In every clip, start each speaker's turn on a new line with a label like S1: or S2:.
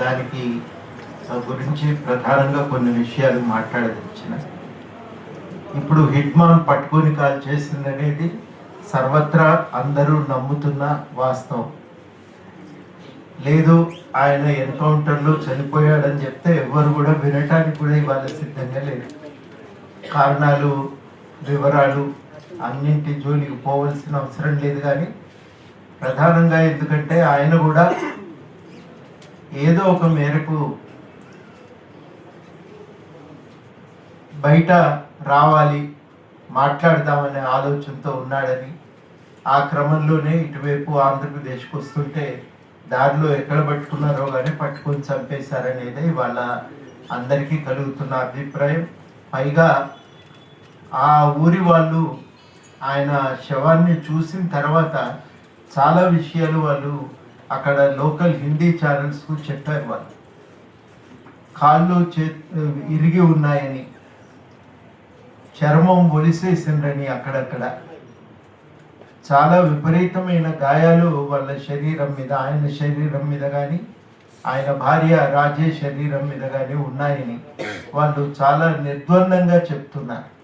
S1: దానికి గురించి ప్రధానంగా కొన్ని విషయాలు మాట్లాడదచ్చిన ఇప్పుడు హిట్మాన్ పట్టుకొని కాల్ చేసిందనేది సర్వత్రా అందరూ నమ్ముతున్న వాస్తవం. లేదు ఆయన ఎన్కౌంటర్లో చనిపోయాడని చెప్తే ఎవ్వరు కూడా వినటానికి కూడా ఇవాళ సిద్ధంగా లేదు కారణాలు వివరాలు అన్నింటి జోలికి పోవలసిన అవసరం లేదు కానీ ప్రధానంగా ఎందుకంటే ఆయన కూడా ఏదో ఒక మేరకు బయట రావాలి మాట్లాడదామనే ఆలోచనతో ఉన్నాడని ఆ క్రమంలోనే ఇటువైపు ఆంధ్రప్రదేశ్కి వస్తుంటే దారిలో ఎక్కడ పట్టుకున్నారో కానీ పట్టుకొని చంపేశారనేది వాళ్ళ అందరికీ కలుగుతున్న అభిప్రాయం. పైగా ఆ ఊరి వాళ్ళు ఆయన శవాన్ని చూసిన తర్వాత చాలా విషయాలు వాళ్ళు అక్కడ లోకల్ హిందీ ఛానల్స్కు చెప్పారు వాళ్ళు. కాళ్ళు చే ఇరిగి ఉన్నాయని. చర్మం ఒలిసేసిండ్రని అక్కడక్కడ. చాలా విపరీతమైన గాయాలు వాళ్ళ శరీరం మీద ఆయన శరీరం మీద కానీ ఆయన భార్య రాజే శరీరం మీద కానీ ఉన్నాయని వాళ్ళు చాలా నిర్ద్వందంగా చెప్తున్నారు.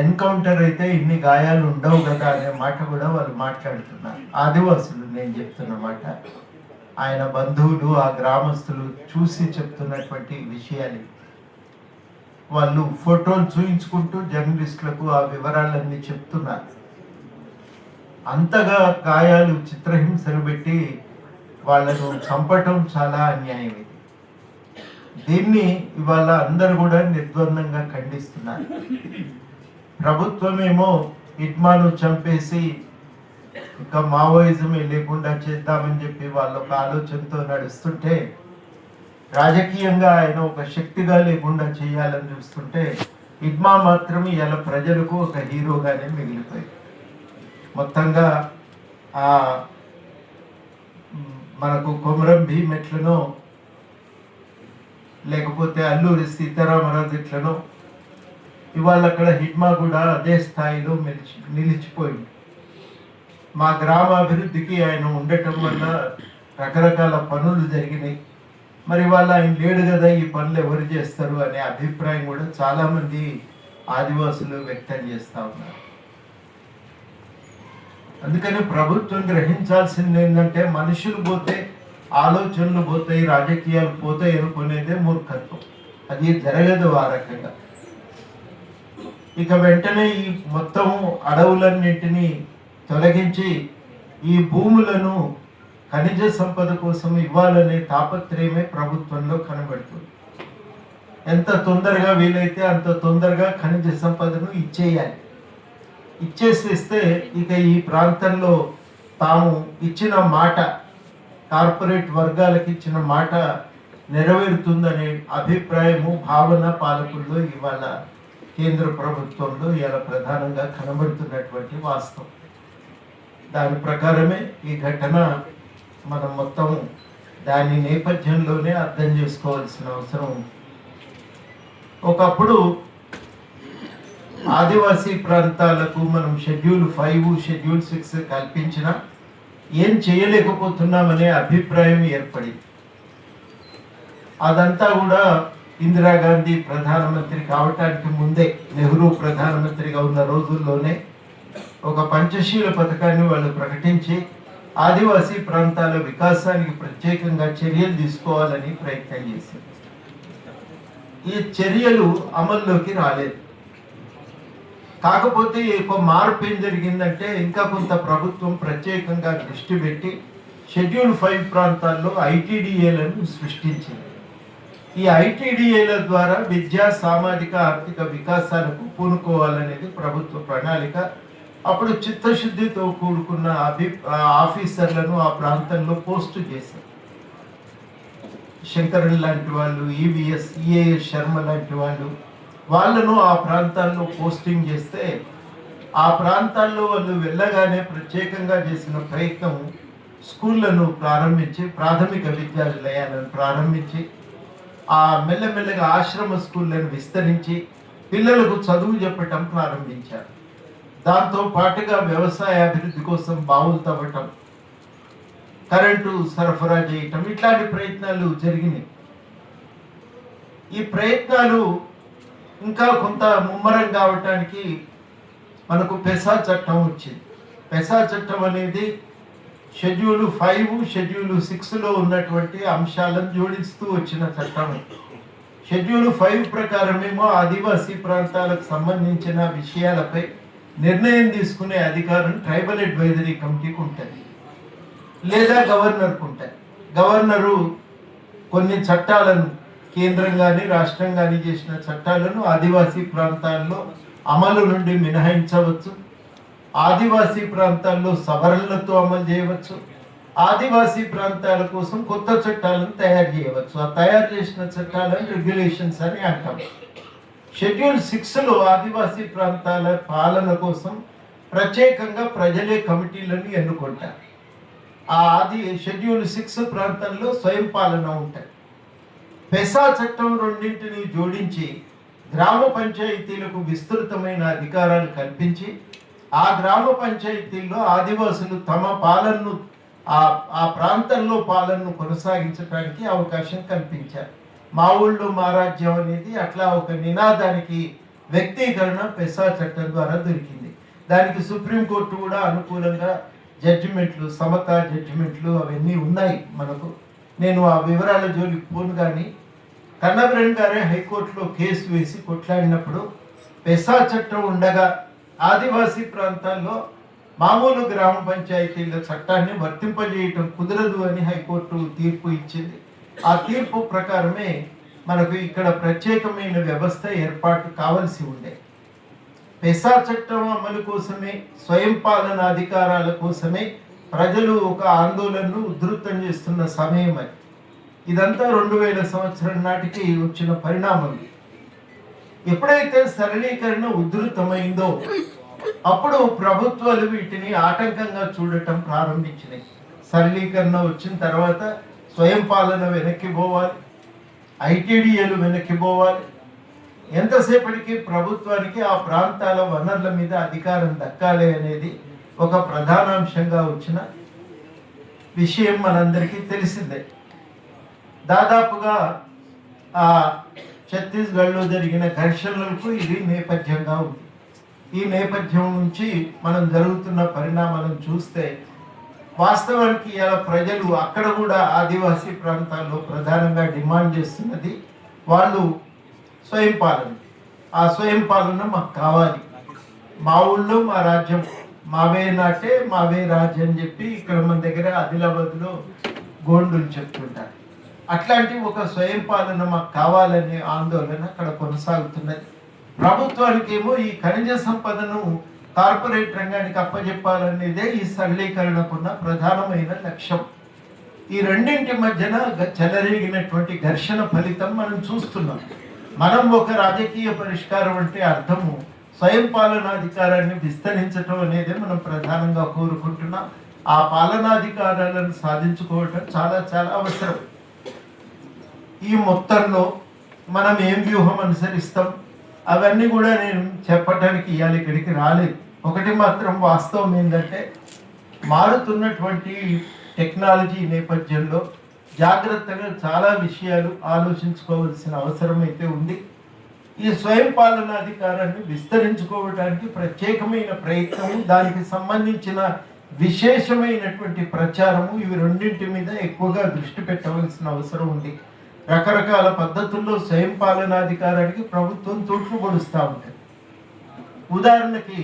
S1: ఎన్కౌంటర్ అయితే ఇన్ని గాయాలు ఉండవు కదా అనే మాట కూడా వాళ్ళు మాట్లాడుతున్నారు. ఆదివాసులు నేను చెప్తున్నమాట ఆయన బంధువులు ఆ గ్రామస్తులు చూసి చెప్తున్నటువంటి విషయాలు. వాళ్ళు ఫోటోలు చూయించుకుంటూ జర్నలిస్టులకు ఆ వివరాలన్నీ చెప్తున్నారు. అంతగా గాయాలు చిత్రహింసలు పెట్టి వాళ్ళను చంపటం చాలా అన్యాయం ఇది. దీన్ని ఇవాళ అందరూ కూడా నిర్ద్వందంగా ఖండిస్తున్నారు. ప్రభుత్వమేమో ఇట్మాను చంపేసి ఇంకా మావోయిజమే లేకుండా చేద్దామని చెప్పి వాళ్ళ ఒక ఆలోచనతో నడుస్తుంటే రాజకీయంగా ఆయన ఒక శక్తిగా లేకుండా చేయాలని చూస్తుంటే ఇడ్మా మాత్రం ఇలా ప్రజలకు ఒక హీరోగానే మిగిలిపోయింది. మొత్తంగా ఆ మనకు కొమరం భీమ్ ఎట్లనో లేకపోతే అల్లూరి సీతారామరాజు ఎట్లనో ఇవాళ అక్కడ హిడ్మా కూడా అదే స్థాయిలో నిలిచి నిలిచిపోయింది. మా గ్రామ అభివృద్ధికి ఆయన ఉండటం వల్ల రకరకాల పనులు జరిగినాయి. మరి వాళ్ళ ఆయన లేడు కదా ఈ పనులు ఎవరు చేస్తారు అనే అభిప్రాయం కూడా చాలామంది ఆదివాసులు వ్యక్తం చేస్తా ఉన్నారు. అందుకని ప్రభుత్వం గ్రహించాల్సింది ఏంటంటే మనుషులు పోతే ఆలోచనలు పోతాయి రాజకీయాలు పోతాయి అనుకునేదే మూర్ఖత్వం. అది జరగదు ఆ రకంగా. ఇక వెంటనే ఈ మొత్తం అడవులన్నింటినీ తొలగించి ఈ భూములను ఖనిజ సంపద కోసం ఇవ్వాలనే తాపత్రయమే ప్రభుత్వంలో కనబడుతుంది. ఎంత తొందరగా వీలైతే అంత తొందరగా ఖనిజ సంపదను ఇచ్చేయాలి. ఇచ్చేసేస్తే ఇక ఈ ప్రాంతంలో తాము ఇచ్చిన మాట కార్పొరేట్ వర్గాలకు ఇచ్చిన మాట నెరవేరుతుందనే అభిప్రాయము భావన పాలకుల్లో ఇవాళ కేంద్ర ప్రభుత్వంలో ఇలా ప్రధానంగా కనబడుతున్నటువంటి వాస్తవం. దాని ప్రకారమే ఈ ఘటన మనం మొత్తం దాని నేపథ్యంలోనే అర్థం చేసుకోవాల్సిన అవసరం ఉంది. ఒకప్పుడు ఆదివాసీ ప్రాంతాలకు మనం షెడ్యూల్ ఫైవ్ షెడ్యూల్ సిక్స్ కల్పించిన ఏం చేయలేకపోతున్నామనే అభిప్రాయం ఏర్పడింది. అదంతా కూడా ఇందిరాగాంధీ ప్రధానమంత్రి కావటానికి ముందే నెహ్రూ ప్రధానమంత్రిగా ఉన్న రోజుల్లోనే ఒక పంచశీల పథకాన్ని వాళ్ళు ప్రకటించి ఆదివాసీ ప్రాంతాల వికాసానికి ప్రత్యేకంగా చర్యలు తీసుకోవాలని ప్రయత్నం చేశారు. ఈ చర్యలు అమల్లోకి రాలేదు. కాకపోతే ఒక మార్పు ఏం జరిగిందంటే ఇంకా కొంత ప్రభుత్వం ప్రత్యేకంగా దృష్టి పెట్టి షెడ్యూల్ ఫైవ్ ప్రాంతాల్లో ఐటీడీఏలను సృష్టించింది. ఈ ఐటీడీఏల ద్వారా విద్యా సామాజిక ఆర్థిక వికాసాలకు పూనుకోవాలనేది ప్రభుత్వ ప్రణాళిక. అప్పుడు చిత్తశుద్ధితో కూడుకున్న అభి ఆఫీసర్లను ఆ ప్రాంతంలో పోస్టు చేశారు. శంకరన్ లాంటి వాళ్ళు ఈవిఎస్ ఈఏఎస్ శర్మ లాంటి వాళ్ళు వాళ్ళను ఆ ప్రాంతాల్లో పోస్టింగ్ చేస్తే ఆ ప్రాంతాల్లో వాళ్ళు వెళ్ళగానే ప్రత్యేకంగా చేసిన ప్రయత్నం స్కూళ్ళను ప్రారంభించి ప్రాథమిక విద్యాలయాలను ప్రారంభించి ఆ మెల్లమెల్లగా ఆశ్రమ స్కూళ్ళను విస్తరించి పిల్లలకు చదువు చెప్పటం ప్రారంభించారు. దాంతో పాటుగా వ్యవసాయ అభివృద్ధి కోసం బావులు తవ్వటం కరెంటు సరఫరా చేయటం ఇట్లాంటి ప్రయత్నాలు జరిగినాయి. ఈ ప్రయత్నాలు ఇంకా కొంత ముమ్మరం కావటానికి మనకు పెసా చట్టం వచ్చింది. పెసా చట్టం అనేది షెడ్యూల్ ఫైవ్ షెడ్యూల్ సిక్స్లో ఉన్నటువంటి అంశాలను జోడిస్తూ వచ్చిన చట్టం. షెడ్యూల్ ఫైవ్ ప్రకారమేమో ఆదివాసీ ప్రాంతాలకు సంబంధించిన విషయాలపై నిర్ణయం తీసుకునే అధికారం ట్రైబల్ అడ్వైజరీ కమిటీకి ఉంటుంది. లేదా గవర్నర్కు ఉంటాయి గవర్నరు కొన్ని చట్టాలను కేంద్రం కానీ రాష్ట్రం కానీ చేసిన చట్టాలను ఆదివాసీ ప్రాంతాల్లో అమలు నుండి మినహాయించవచ్చు. ఆదివాసీ ప్రాంతాల్లో సవరణలతో అమలు చేయవచ్చు. ఆదివాసీ ప్రాంతాల కోసం కొత్త చట్టాలను తయారు చేయవచ్చు. ఆ తయారు చేసిన చట్టాలను రెగ్యులేషన్స్ అని అంటాం. షెడ్యూల్ సిక్స్లో ఆదివాసీ ప్రాంతాల పాలన కోసం ప్రత్యేకంగా ప్రజలే కమిటీలను ఎన్నుకుంటారు. ఆ ఆది షెడ్యూల్ సిక్స్ ప్రాంతంలో స్వయం పాలన ఉంటాయి పెసా చట్టం రెండింటిని జోడించి గ్రామ పంచాయతీలకు విస్తృతమైన అధికారాలు కల్పించి ఆ గ్రామ పంచాయతీల్లో ఆదివాసులు తమ పాలనను ఆ ఆ ప్రాంతంలో పాలనను కొనసాగించడానికి అవకాశం కల్పించారు. మా ఊళ్ళో మా రాజ్యం అనేది అట్లా ఒక నినాదానికి వ్యక్తీకరణ పెసా చట్టం ద్వారా దొరికింది. దానికి సుప్రీంకోర్టు కూడా అనుకూలంగా జడ్జిమెంట్లు సమత జడ్జిమెంట్లు అవన్నీ ఉన్నాయి మనకు. నేను ఆ వివరాల జోలికి పోను కానీ కన్నబిరణ్ గారే హైకోర్టులో కేసు వేసి కొట్లాడినప్పుడు పెసా చట్టం ఉండగా ఆదివాసీ ప్రాంతాల్లో మామూలు గ్రామ పంచాయతీల చట్టాన్ని వర్తింపజేయటం కుదరదు అని హైకోర్టు తీర్పు ఇచ్చింది. ఆ తీర్పు ప్రకారమే మనకు ఇక్కడ ప్రత్యేకమైన వ్యవస్థ ఏర్పాటు కావలసి ఉండే పెసా చట్టం అమలు కోసమే స్వయం పాలన అధికారాల కోసమే ప్రజలు ఒక ఆందోళనను ఉధృతం చేస్తున్న సమయం అది. ఇదంతా రెండు వేల సంవత్సరం నాటికి వచ్చిన పరిణామం ఇది. ఎప్పుడైతే సరళీకరణ ఉధృతమైందో అప్పుడు ప్రభుత్వాలు వీటిని ఆటంకంగా చూడటం ప్రారంభించినాయి. సరళీకరణ వచ్చిన తర్వాత స్వయం పాలన వెనక్కి పోవాలి ఐటీడీఏలు వెనక్కి పోవాలి. ఎంతసేపటికి ప్రభుత్వానికి ఆ ప్రాంతాల వనరుల మీద అధికారం దక్కాలి అనేది ఒక ప్రధానాంశంగా వచ్చిన విషయం మనందరికీ తెలిసిందే. దాదాపుగా ఆ ఛత్తీస్గఢ్లో జరిగిన ఘర్షణలకు ఇది నేపథ్యంగా ఉంది. ఈ నేపథ్యం నుంచి మనం జరుగుతున్న పరిణామాలను చూస్తే వాస్తవానికి ఇలా ప్రజలు అక్కడ కూడా ఆదివాసీ ప్రాంతాల్లో ప్రధానంగా డిమాండ్ చేస్తున్నది వాళ్ళు స్వయం పాలన. ఆ స్వయం పాలన మాకు కావాలి. మా ఊళ్ళో మా రాజ్యం మావే నాటే మావే రాజ్యం అని చెప్పి ఇక్కడ మన దగ్గర ఆదిలాబాద్లో గోండులు చెప్తుంటారు. అట్లాంటి ఒక స్వయం పాలన మాకు కావాలనే ఆందోళన అక్కడ కొనసాగుతున్నది. ప్రభుత్వానికేమో ఈ ఖనిజ సంపదను కార్పొరేట్ రంగానికి అప్పజెప్పాలనేదే ఈ సరళీకరణకున్న ప్రధానమైన లక్ష్యం. ఈ రెండింటి మధ్యన చెలరేగినటువంటి ఘర్షణ ఫలితం మనం చూస్తున్నాం. మనం ఒక రాజకీయ పరిష్కారం అంటే అర్థము స్వయం పాలనాధికారాన్ని విస్తరించడం అనేది మనం ప్రధానంగా కోరుకుంటున్నాం. ఆ పాలనాధికారాలను సాధించుకోవటం చాలా చాలా అవసరం. ఈ మొత్తంలో మనం ఏం వ్యూహం అనుసరిస్తాం? అవన్నీ కూడా నేను చెప్పటానికి ఇవాళ ఇక్కడికి రాలేదు. ఒకటి మాత్రం వాస్తవం ఏంటంటే మారుతున్నటువంటి టెక్నాలజీ నేపథ్యంలో జాగ్రత్తగా చాలా విషయాలు ఆలోచించుకోవాల్సిన అవసరం అయితే ఉంది. ఈ స్వయం పాలనాధికారాన్ని విస్తరించుకోవడానికి ప్రత్యేకమైన ప్రయత్నము దానికి సంబంధించిన విశేషమైనటువంటి ప్రచారము ఇవి రెండింటి మీద ఎక్కువగా దృష్టి పెట్టవలసిన అవసరం ఉంది. రకరకాల పద్ధతుల్లో స్వయం పాలనాధికారానికి ప్రభుత్వం తూర్పు పొడుస్తూ ఉంటుంది ఉదాహరణకి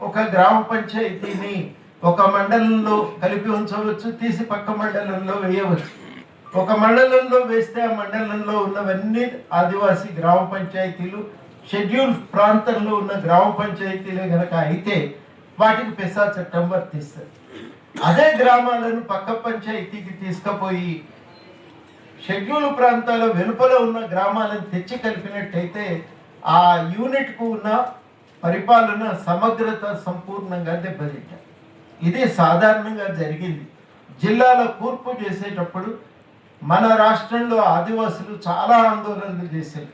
S1: ఒక గ్రామ పంచాయతీని ఒక మండలంలో కలిపి ఉంచవచ్చు తీసి పక్క మండలంలో వేయవచ్చు. ఒక మండలంలో వేస్తే ఆ మండలంలో ఉన్నవన్నీ ఆదివాసీ గ్రామ పంచాయతీలు షెడ్యూల్ ప్రాంతంలో ఉన్న గ్రామ పంచాయతీలే కనుక అయితే వాటికి పెసా చట్టం వర్తిస్తుంది. అదే గ్రామాలను పక్క పంచాయతీకి తీసుకుపోయి షెడ్యూల్ ప్రాంతాల వెలుపల ఉన్న గ్రామాలను తెచ్చి కలిపినట్టయితే ఆ యూనిట్కు ఉన్న పరిపాలన సమగ్రత సంపూర్ణంగా దెబ్బతింటారు ఇది సాధారణంగా జరిగింది. జిల్లాల కూర్పు చేసేటప్పుడు మన రాష్ట్రంలో ఆదివాసులు చాలా ఆందోళనలు చేశారు.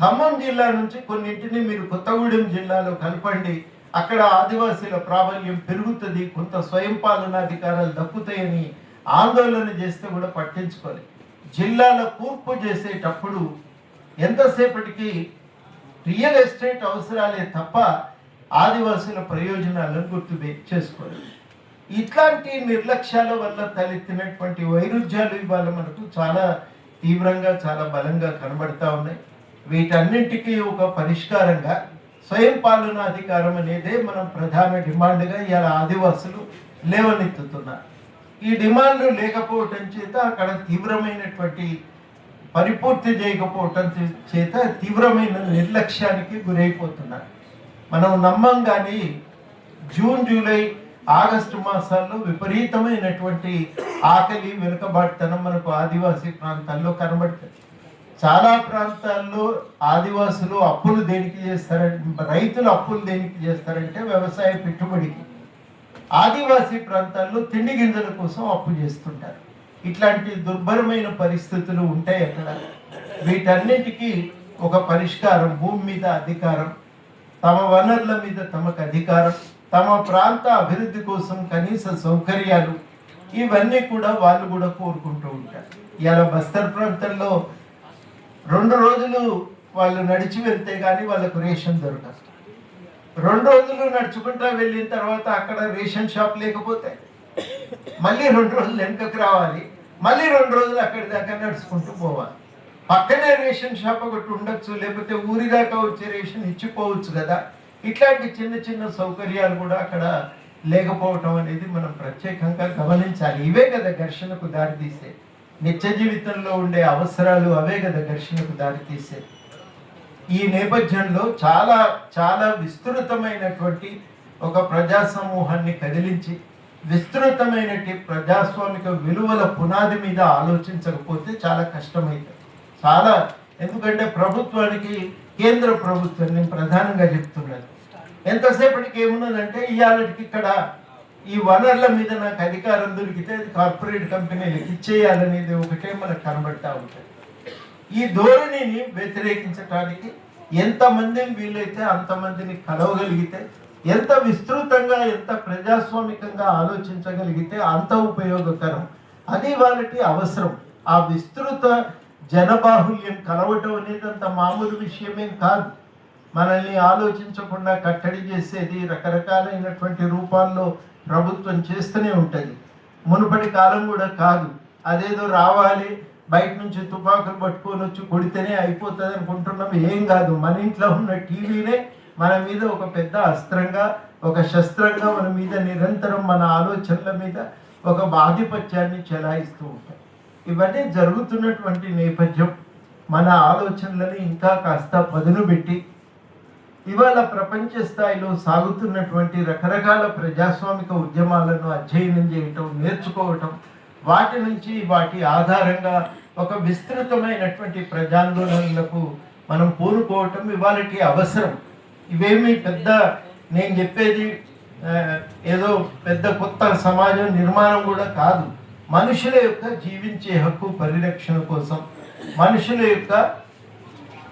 S1: ఖమ్మం జిల్లా నుంచి కొన్నింటిని మీరు కొత్తగూడెం జిల్లాలో కలపండి. అక్కడ ఆదివాసీల ప్రాబల్యం పెరుగుతుంది కొంత స్వయం పాలనాధికారాలు దక్కుతాయని ఆందోళన చేస్తే కూడా పట్టించుకోలేదు. జిల్లాల కూర్పు చేసేటప్పుడు ఎంతసేపటికి రియల్ ఎస్టేట్ అవసరాలే తప్ప ఆదివాసుల ప్రయోజనాలను గుర్తు చేసుకోలేదు ఇట్లాంటి నిర్లక్ష్యాల వల్ల తలెత్తినటువంటి వైరుధ్యాలు ఇవాళ మనకు చాలా తీవ్రంగా చాలా బలంగా కనబడతా ఉన్నాయి. వీటన్నింటికీ ఒక పరిష్కారంగా స్వయం పాలన అధికారం అనేదే మనం ప్రధాన డిమాండ్గా ఇవాళ ఆదివాసులు లేవనెత్తుతున్నారు. ఈ డిమాండ్లు లేకపోవటం చేత అక్కడ తీవ్రమైనటువంటి పరిపూర్తి చేయకపోవటం చేత తీవ్రమైన నిర్లక్ష్యానికి గురైపోతున్నారు. మనం నమ్మం కానీ జూన్ జూలై ఆగస్టు మాసాల్లో విపరీతమైనటువంటి ఆకలి వెనుకబాటుతనం మనకు ఆదివాసీ ప్రాంతాల్లో కనబడుతుంది. చాలా ప్రాంతాల్లో ఆదివాసులు అప్పులు దేనికి చేస్తారంటే రైతులు అప్పులు దేనికి చేస్తారంటే వ్యవసాయ పెట్టుబడికి. ఆదివాసీ ప్రాంతాల్లో తిండి గింజల కోసం అప్పు చేస్తుంటారు. ఇట్లాంటి దుర్భరమైన పరిస్థితులు ఉంటాయి అక్కడ వీటన్నిటికీ ఒక పరిష్కారం భూమి మీద అధికారం తమ వనరుల మీద తమకు అధికారం తమ ప్రాంత అభివృద్ధి కోసం కనీస సౌకర్యాలు ఇవన్నీ కూడా వాళ్ళు కూడా కోరుకుంటూ ఉంటారు. ఇలా బస్తర్ ప్రాంతంలో రెండు రోజులు వాళ్ళు నడిచి వెళ్తే కానీ వాళ్ళకు రేషన్ దొరకదు. రెండు రోజులు నడుచుకుంటా వెళ్ళిన తర్వాత అక్కడ రేషన్ షాప్ లేకపోతే మళ్ళీ రెండు రోజులు వెనుకకు రావాలి. మళ్ళీ రెండు రోజులు అక్కడి దాకా నడుచుకుంటూ పోవాలి. పక్కనే రేషన్ షాప్ ఒకటి ఉండొచ్చు లేకపోతే ఊరి దాకా వచ్చే రేషన్ ఇచ్చిపోవచ్చు కదా. ఇట్లాంటి చిన్న చిన్న సౌకర్యాలు కూడా అక్కడ లేకపోవటం అనేది మనం ప్రత్యేకంగా గమనించాలి. ఇవే కదా ఘర్షణకు దారితీసే. నిత్య జీవితంలో ఉండే అవసరాలు అవే కదా ఘర్షణకు దారితీసే. ఈ నేపథ్యంలో చాలా చాలా విస్తృతమైనటువంటి ఒక ప్రజా సమూహాన్ని కదిలించి విస్తృతమైనటువంటి ప్రజాస్వామిక విలువల పునాది మీద ఆలోచించకపోతే చాలా కష్టమైతుంది. చాలా ఎందుకంటే ప్రభుత్వానికి కేంద్ర ప్రభుత్వం నేను ప్రధానంగా చెప్తున్నాను ఎంతసేపటికి ఏమున్నదంటే ఇవాళకి ఇక్కడ ఈ వనరుల మీద నాకు అధికారం దొరికితే కార్పొరేట్ కంపెనీలకు ఇచ్చేయాలనేది ఒకటే మనకు కనబడతా ఉంటుంది. ఈ ధోరణిని వ్యతిరేకించడానికి ఎంతమందిని వీలైతే అంతమందిని కలవగలిగితే ఎంత విస్తృతంగా ఎంత ప్రజాస్వామికంగా ఆలోచించగలిగితే అంత ఉపయోగకరం. అది వాళ్ళకి అవసరం. ఆ విస్తృత జనబాహుల్యం కలవటం అనేది అంత మామూలు విషయమేం కాదు. మనల్ని ఆలోచించకుండా కట్టడి చేసేది రకరకాలైనటువంటి రూపాల్లో ప్రభుత్వం చేస్తూనే ఉంటుంది. మునుపటి కాలం కూడా కాదు. అదేదో రావాలి బయట నుంచి తుపాకులు పట్టుకొని వచ్చి కొడితేనే అయిపోతుంది అనుకుంటున్నాం. ఏం కాదు మన ఇంట్లో ఉన్న టీవీనే మన మీద ఒక పెద్ద అస్త్రంగా ఒక శస్త్రంగా మన మీద నిరంతరం మన ఆలోచనల మీద ఒక ఆధిపత్యాన్ని చెలాయిస్తూ ఉంటాయి. ఇవన్నీ జరుగుతున్నటువంటి నేపథ్యం. మన ఆలోచనలని ఇంకా కాస్త పదును పెట్టి ఇవాళ ప్రపంచ స్థాయిలో సాగుతున్నటువంటి రకరకాల ప్రజాస్వామిక ఉద్యమాలను అధ్యయనం చేయటం నేర్చుకోవటం వాటి నుంచి వాటి ఆధారంగా ఒక విస్తృతమైనటువంటి ప్రజాందోళనలకు మనం పూనుకోవటం ఇవాళకి అవసరం. ఇవేమి పెద్ద నేను చెప్పేది ఏదో పెద్ద కొత్త సమాజం నిర్మాణం కూడా కాదు. మనుషుల యొక్క జీవించే హక్కు పరిరక్షణ కోసం మనుషుల యొక్క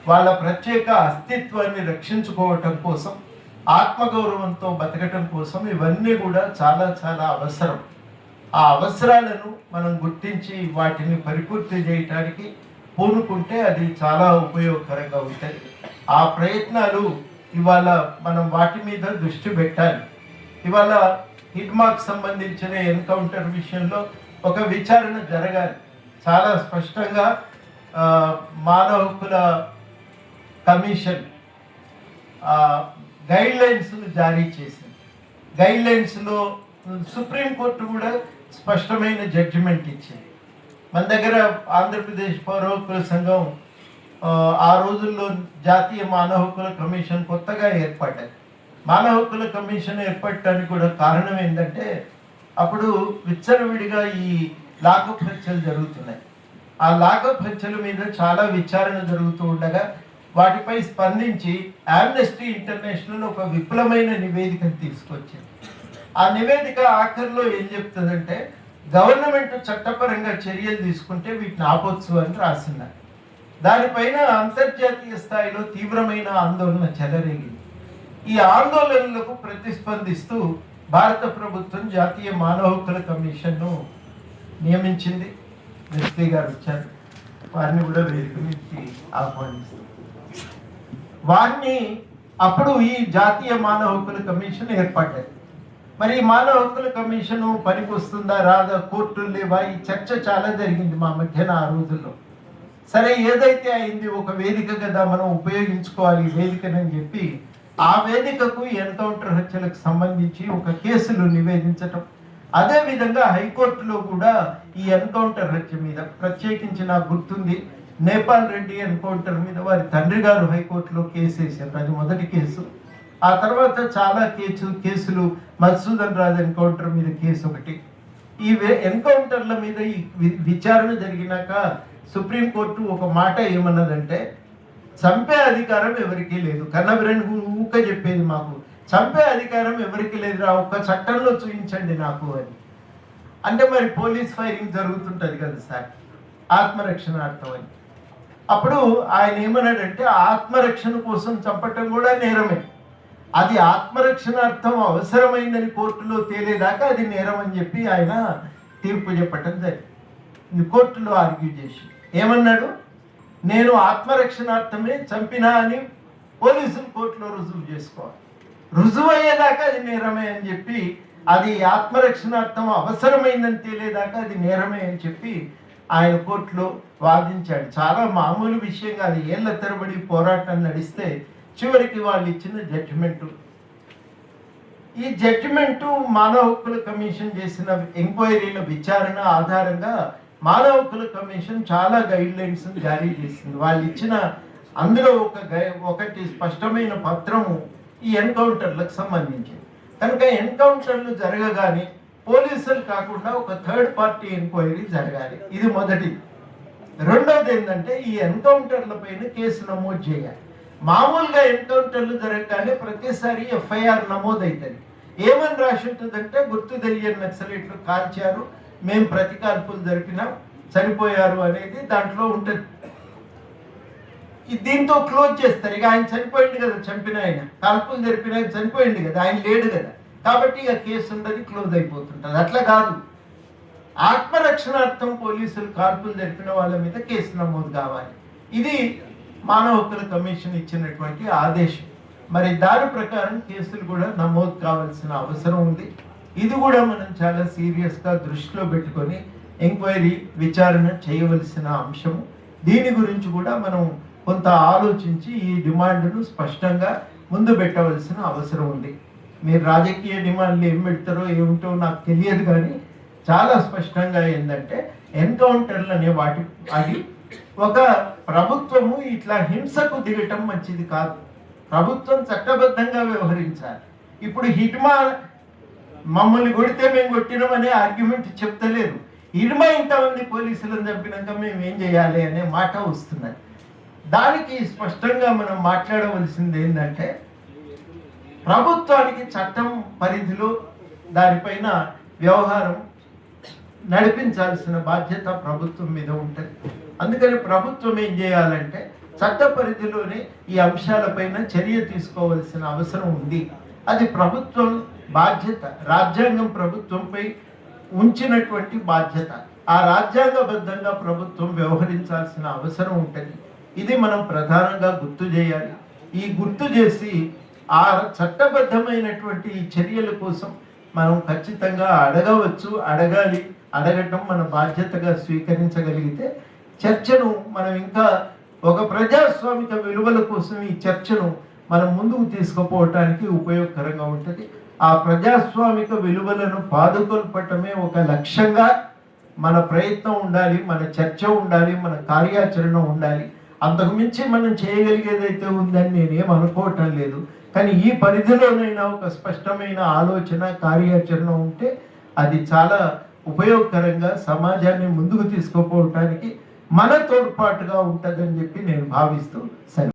S1: వాళ్ళ ప్రత్యేక అస్తిత్వాన్ని రక్షించుకోవటం కోసం ఆత్మగౌరవంతో బతకటం కోసం ఇవన్నీ కూడా చాలా చాలా అవసరం. ఆ అవసరాలను మనం గుర్తించి వాటిని పరిపూర్తి చేయటానికి పూనుకుంటే అది చాలా ఉపయోగకరంగా ఉంటాయి ఆ ప్రయత్నాలు ఇవాళ మనం వాటి మీద దృష్టి పెట్టాలి. ఇవాళ హిడ్మాక్ సంబంధించిన ఎన్కౌంటర్ విషయంలో ఒక విచారణ జరగాలి. చాలా స్పష్టంగా మానవ హక్కుల కమిషన్ గైడ్ లైన్స్ జారీ చేసింది. గైడ్ లైన్స్లో సుప్రీంకోర్టు కూడా స్పష్టమైన జడ్జిమెంట్ ఇచ్చింది. మన దగ్గర ఆంధ్రప్రదేశ్ పౌర హక్కుల సంఘం ఆ, రోజుల్లో జాతీయ మానవ హక్కుల కమిషన్ కొత్తగా ఏర్పడ్డది. మానవ హక్కుల కమిషన్ ఏర్పడటానికి కూడా కారణం ఏంటంటే అప్పుడు విచ్చలవిడిగా ఈ లాకప్ హత్యలు జరుగుతున్నాయి. ఆ లాకప్ హత్యల మీద చాలా విచారణ జరుగుతూ ఉండగా వాటిపై స్పందించి ఆమ్నెస్టీ ఇంటర్నేషనల్ ఒక విపులమైన నివేదికను తీసుకొచ్చింది. ఆ నివేదిక ఆఖరిలో ఏం చెప్తుందంటే గవర్నమెంట్ చట్టపరంగా చర్యలు తీసుకుంటే వీటిని ఆపొచ్చు అని రాసింది. దానిపైన అంతర్జాతీయ స్థాయిలో తీవ్రమైన ఆందోళన చెలరేగింది. ఈ ఆందోళనలకు ప్రతిస్పందిస్తూ భారత ప్రభుత్వం జాతీయ మానవ హక్కుల కమిషన్ను నియమించింది. ఎస్పీ గారు వచ్చారు. వారిని కూడా వేదిక నుంచి ఆహ్వానిస్తాం. వారిని అప్పుడు ఈ జాతీయ మానవ హక్కుల కమిషన్ ఏర్పడ్డది మరి ఈ మానవ హక్కుల కమిషన్ పనికి వస్తుందా రాదా? కోర్టులు లేవా? ఈ చర్చ చాలా జరిగింది మా మధ్యన ఆ రోజుల్లో. సరే ఏదైతే అయింది ఒక వేదిక కదా మనం ఉపయోగించుకోవాలి వేదికనని చెప్పి ఆ వేదికకు ఎన్కౌంటర్ హత్యలకు సంబంధించి ఒక కేసులు నివేదించటం. అదే విధంగా హైకోర్టులో కూడా ఈ ఎన్కౌంటర్ హత్య మీద ప్రత్యేకించి నాకు గుర్తుంది. నేపాల్ రెడ్డి ఎన్కౌంటర్ మీద వారి తండ్రి గారు హైకోర్టులో కేసు వేశారు అది మొదటి కేసు. ఆ తర్వాత చాలా కేసు కేసులు మధుసూదన్ రాజ్ ఎన్కౌంటర్ మీద కేసు ఒకటి ఈ వే- ఎన్కౌంటర్ల మీద ఈ వి- విచారణ జరిగినాక సుప్రీంకోర్టు ఒక మాట ఏమన్నదంటే చంపే అధికారం ఎవరికీ లేదు. కన్నబిరణ్ ఊక చెప్పేది మాకు. చంపే అధికారం ఎవరికి లేదురా ఒక్క చట్టంలో చూపించండి నాకు అని. అంటే మరి పోలీస్ ఫైరింగ్ జరుగుతుంటుంది కదా సార్ ఆత్మరక్షణార్థం అని. అప్పుడు ఆయన ఏమన్నాడంటే ఆత్మరక్షణ కోసం చంపటం కూడా నేరమే. అది ఆత్మరక్షణార్థం అవసరమైందని కోర్టులో తేలేదాకా అది నేరం అని చెప్పి ఆయన తీర్పు చెప్పటం జరిగింది. కోర్టులో ఆర్గ్యూ చేసి ఏమన్నాడు? నేను ఆత్మరక్షణార్థమే చంపినా అని పోలీసులు కోర్టులో రుజువు చేసుకోవాలి. రుజువు అయ్యేదాకా అది నేరమే అని చెప్పి అది ఆత్మరక్షణార్థం అవసరమైందని తేలేదాకా అది నేరమే అని చెప్పి ఆయన కోర్టులో వాదించాడు. చాలా మామూలు విషయం కాదు ఏళ్ళ తరబడి పోరాటం నడిస్తే చివరికి వాళ్ళు ఇచ్చిన జడ్జిమెంటు ఈ జడ్జిమెంటు మానవ హక్కుల కమిషన్ చేసిన ఎంక్వైరీల విచారణ ఆధారంగా మానవ హక్కుల కమిషన్ చాలా గైడ్ లైన్స్ జారీ చేసింది. వాళ్ళు ఇచ్చిన అందులో ఒక గై ఒకటి స్పష్టమైన పత్రము ఈ ఎన్కౌంటర్లకు సంబంధించింది. కనుక ఎన్కౌంటర్లు జరగగానే పోలీసులు కాకుండా ఒక థర్డ్ పార్టీ ఎంక్వైరీ జరగాలి. ఇది మొదటిది రెండవది ఏంటంటే ఈ ఎన్కౌంటర్ల పైన కేసు నమోదు చేయాలి. మామూలుగా ఎన్కౌంటర్లు జరగగానే ప్రతిసారి ఎఫ్ఐఆర్ నమోదవుతుంది ఏమని రాసి ఉంటుందంటే గుర్తు తెలియని నక్సలైట్లు కాల్చారు మేము ప్రతికాల్పులు జరిపినాం చనిపోయారు అనేది దాంట్లో ఉంటుంది. దీంతో క్లోజ్ చేస్తారు. ఇక ఆయన చనిపోయింది కదా చంపిన ఆయన. కాల్పులు జరిపిన ఆయన చనిపోయింది కదా ఆయన లేడు కదా. కాబట్టి ఇక కేసు ఉండదు క్లోజ్ అయిపోతుంటుంది. అట్లా కాదు. ఆత్మరక్షణార్థం పోలీసులు కాల్పులు జరిపిన వాళ్ళ మీద కేసు నమోదు కావాలి. ఇది మానవ హక్కుల కమిషన్ ఇచ్చినటువంటి ఆదేశం. మరి దాని ప్రకారం కేసులు కూడా నమోదు కావాల్సిన అవసరం ఉంది. ఇది కూడా మనం చాలా సీరియస్గా దృష్టిలో పెట్టుకొని ఎంక్వైరీ విచారణ చేయవలసిన అంశము. దీని గురించి కూడా మనం కొంత ఆలోచించి ఈ డిమాండ్ను స్పష్టంగా ముందు పెట్టవలసిన అవసరం ఉంది. మీరు రాజకీయ డిమాండ్లు ఏం పెడతారో ఏమిటో నాకు తెలియదు కానీ చాలా స్పష్టంగా ఏంటంటే ఎన్కౌంటర్లు అనే వాటి అది ఒక ప్రభుత్వము ఇట్లా హింసకు దిగటం మంచిది కాదు. ప్రభుత్వం చట్టబద్ధంగా వ్యవహరించాలి. ఇప్పుడు హిట్మా మమ్మల్ని కొడితే మేము కొట్టినామనే ఆర్గ్యుమెంట్ చెప్తలేదు. ఇరుమా ఇంతమంది పోలీసులను చంపినాక మేము ఏం చేయాలి అనే మాట వస్తున్నది. దానికి స్పష్టంగా మనం మాట్లాడవలసింది ఏంటంటే ప్రభుత్వానికి చట్టం పరిధిలో దానిపైన వ్యవహారం నడిపించాల్సిన బాధ్యత ప్రభుత్వం మీద ఉంటుంది. అందుకని ప్రభుత్వం ఏం చేయాలంటే చట్ట పరిధిలోనే ఈ అంశాలపైన చర్య తీసుకోవాల్సిన అవసరం ఉంది. అది ప్రభుత్వం బాధ్యత రాజ్యాంగం ప్రభుత్వంపై ఉంచినటువంటి బాధ్యత. ఆ రాజ్యాంగబద్ధంగా ప్రభుత్వం వ్యవహరించాల్సిన అవసరం ఉంటుంది. ఇది మనం ప్రధానంగా గుర్తు చేయాలి. ఈ గుర్తు చేసి ఆ చట్టబద్ధమైనటువంటి ఈ చర్యల కోసం మనం ఖచ్చితంగా అడగవచ్చు అడగాలి. అడగటం మన బాధ్యతగా స్వీకరించగలిగితే చర్చను మనం ఇంకా ఒక ప్రజాస్వామిక విలువల కోసం ఈ చర్చను మనం ముందుకు తీసుకుపోవటానికి ఉపయోగకరంగా ఉంటుంది. ఆ ప్రజాస్వామిక విలువలను పాదుకొల్పటమే ఒక లక్ష్యంగా మన ప్రయత్నం ఉండాలి మన చర్చ ఉండాలి మన కార్యాచరణ ఉండాలి. అంతకు మించి మనం చేయగలిగేదైతే ఉందని నేనేం అనుకోవటం లేదు. కానీ ఈ పరిధిలోనైనా ఒక స్పష్టమైన ఆలోచన కార్యాచరణ ఉంటే అది చాలా ఉపయోగకరంగా సమాజాన్ని ముందుకు తీసుకుపోవటానికి మన తోడ్పాటుగా ఉంటుందని చెప్పి నేను భావిస్తూ సరే.